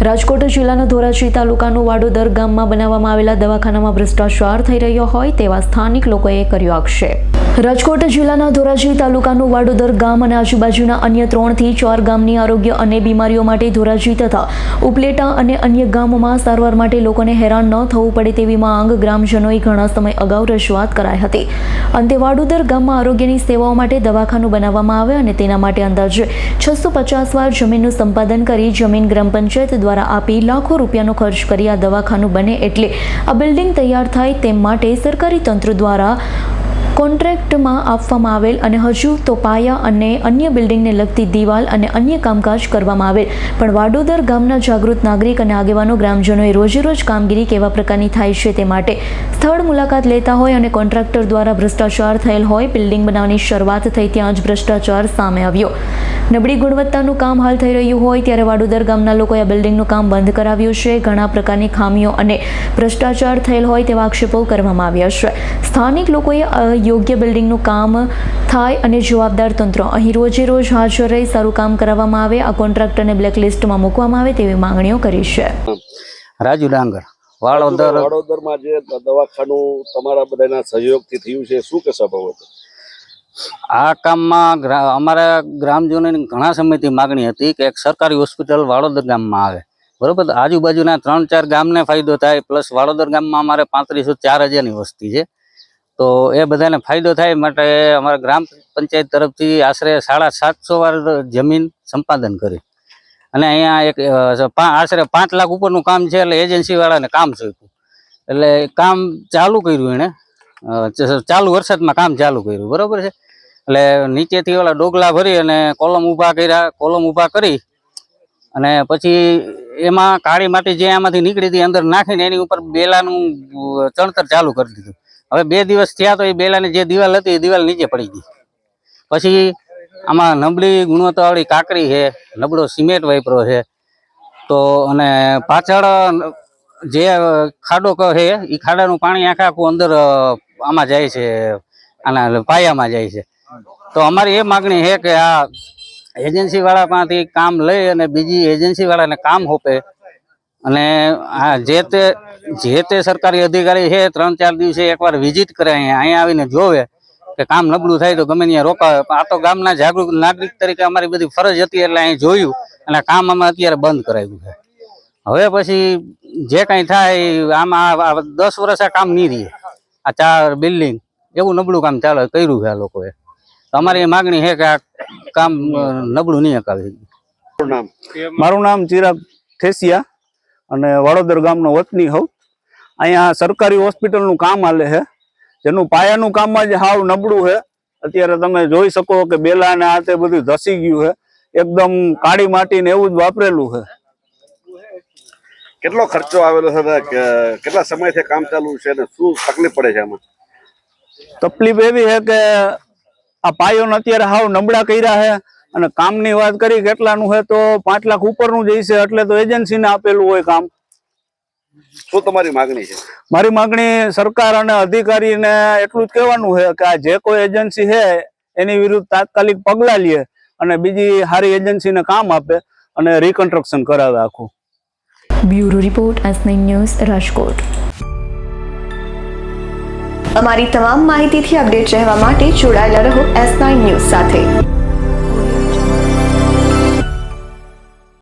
રાજકોટ જિલ્લાના ધોરાજી તાલુકાનું વાડોદર ગામમાં બનાવવામાં આવેલા દવાખાનામાં ભ્રષ્ટાચાર થઈ રહ્યો હોય તેવા સ્થાનિક લોકોએ કર્યો આક્ષેપ. રાજકોટ જિલ્લાના ધોરાજી તાલુકાનું વાડોદર ગામ અને આજુબાજુના અન્ય ત્રણથી ચાર ગામની આરોગ્ય અને બીમારીઓ માટે ધોરાજી તથા ઉપલેટા અને અન્ય ગામોમાં સારવાર માટે લોકોને હેરાન ન થવું પડે તેવી માંગ ગ્રામજનોએ ઘણા સમય અગાઉ રજૂઆત કરાઈ હતી. અંતે વાડોદર ગામમાં આરોગ્યની સેવાઓ માટે દવાખાનું બનાવવામાં આવે અને તેના માટે અંદાજે છસો પચાસ વાર જમીનનું સંપાદન કરી જમીન ગ્રામ પંચાયત દ્વારા આપી લાખો રૂપિયાનો ખર્ચ કરી આ દવાખાનું બને એટલે આ બિલ્ડિંગ તૈયાર થાય તેમ માટે સરકારી તંત્ર દ્વારા કોન્ટ્રાક્ટમાં આપવામાં આવેલ અને હજુ તો પાયા અને અન્ય બિલ્ડિંગને લગતી દિવાલ અને અન્ય કામકાજ કરવામાં આવેલ. પણ વાડોદર ગામના જાગૃત નાગરિક અને આગેવાનો ગ્રામજનોએ રોજેરોજ કામગીરી કેવા પ્રકારની થાય છે તે માટે સ્થળ મુલાકાત લેતા હોય અને કોન્ટ્રાક્ટર દ્વારા ભ્રષ્ટાચાર થયેલ હોય બિલ્ડિંગ બનાવવાની શરૂઆત થઈ ત્યાં જ ભ્રષ્ટાચાર સામે આવ્યો. નબળી ગુણવત્તાનું કામ હાલ થઈ રહ્યું હોય ત્યારે વાડોદર ગામના લોકોએ આ બિલ્ડિંગનું કામ બંધ કરાવ્યું છે. ઘણા પ્રકારની ખામીઓ અને ભ્રષ્ટાચાર થયેલ હોય તેવા આક્ષેપો કરવામાં આવ્યા છે. સ્થાનિક લોકોએ યોગ્ય બિલ્ડિંગનું કામ થાય અને જવાબદાર તંત્ર. અહીં રોજે રોજ હાજર રહી સારું કામ કરાવવામાં આવે આ કોન્ટ્રાક્ટરને બ્લેકલિસ્ટમાં મૂકવામાં આવે તેવી માંગણીઓ કરી છે. રાજુ ડાંગર વાળોદર. વડોદરમાં જે દવાખાનું તમારા બધાના સહયોગથી થયું છે શું કે સ્વભાવ આ કામમાં અમારા ગ્રામજનોની ઘણા સમયથી માગણી હતી કે એક સરકારી હોસ્પિટલ વાળોદર ગામમાં આવે. બરોબર? આજુબાજુના ત્રણ ચાર ગામને ફાયદો થાય પ્લસ વાળોદર ગામમાં અમારે પાંત્રીસો ચાર હજારની વસ્તી છે. તો એ બધાને ફાયદો થાય માટે અમારા ગ્રામ પંચાયત તરફથી આશરે સાડા સાતસો વાર જમીન સંપાદન કરી અને અહીંયા એક આશરે પાંચ લાખ ઉપરનું કામ છે એટલે એજન્સીવાળાને કામ સોંપ્યું. એટલે કામ ચાલુ કર્યું એણે. ચાલુ વરસાદમાં કામ ચાલુ કર્યું, બરાબર છે? એટલે નીચેથી ઓલા ડોગલા ભરી અને કોલમ ઊભા કર્યા, કોલમ ઊભા કરી અને પછી એમાં કાળી માટી જે આમાંથી નીકળી હતી અંદર નાખીને એની ઉપર બેલાનું ચણતર ચાલુ કરી દીધું. હવે બે દિવસ થયા તો એ બેલાની જે દિવાલ હતી, એ દિવાલ નીચે પડી ગઈ. પછી આમાં નબળી ગુણવત્તાવાળી કાકરી છે, નબળો સિમેન્ટ વાપરો છે. તો અને પાછળ જે ખાડો કહે છે, એ ખાડાનું પાણી આખા આખું અંદર આમાં જાય છે, આના પાયામાં જાય છે. તો અમારી એ માગણી છે કે આ એજન્સીવાળા પાસેથી કામ લઈ અને બીજી એજન્સીવાળાને કામ સોંપે અને આ જે તે જે તે સરકારી અધિકારી છે, ત્રણ ચાર દિવસે એકવાર વિઝિટ કરે અહીંયા. અહીંયા આવીને જોવે કે કામ નબળું થાય તો ગમે ત્યાં રોકાવે. આ તો ગામના જાગૃત નાગરિક તરીકે અમારી બધી ફરજ હતી એટલે અહીં જોયું અને કામ અમે અત્યારે બંધ કરાવ્યું છે. હવે પછી જે કાંઈ થાય, આમાં દસ વર્ષ આ કામ નહીં રહે. આ ચાર બિલ્ડિંગ, એવું નબળું કામ ચાલે કર્યું છે આ લોકોએ. અમારી માગણી છે કે આ કામ નબળું નહીં અકાવી. મારું નામ ચિરાગ ઠેસિયા અને વડોદર ગામનો વતની હોઉં. અહીંયા સરકારી હોસ્પિટલનું કામ હાલે છે. જેનું પાયાનું કામમાં જ હાવ નબળું છે. અત્યારે તમે જોઈ શકો કે બેલા ને આ તે બધું ધસી ગયું છે. એકદમ કાળી માટી ને એવું જ વાપરેલું છે. કેટલો ખર્ચો આવેલો છે કેટલા સમયથી કામ ચાલુ છે ને શું તકલીફ પડે છે આમાં? તકલીફ એવી છે કે આ પાયોને અત્યારે હાવ નબળા કર્યા છે. અને કામની વાત કરી કેટલાનું છે તો પાંચ લાખ ઉપરનું જ છે એટલે તો એજન્સીને આપેલું હોય કામ. શું તમારી માગણી છે? મારી માગણી સરકાર અને અધિકારીને એટલું જ કહેવાનું છે કે આ જે કોઈ એજન્સી છે એની વિરુદ્ધ તાત્કાલિક પગલાં લે અને બીજી સારી એજન્સીને કામ આપે અને રિકન્સ્ટ્રક્શન કરાવે આખું. Bureau report S news Rajkot. અમારી તમામ માહિતીથી અપડેટ રહેવા માટે જોડાયેલા રહો એસ ન્યૂઝ સાથે.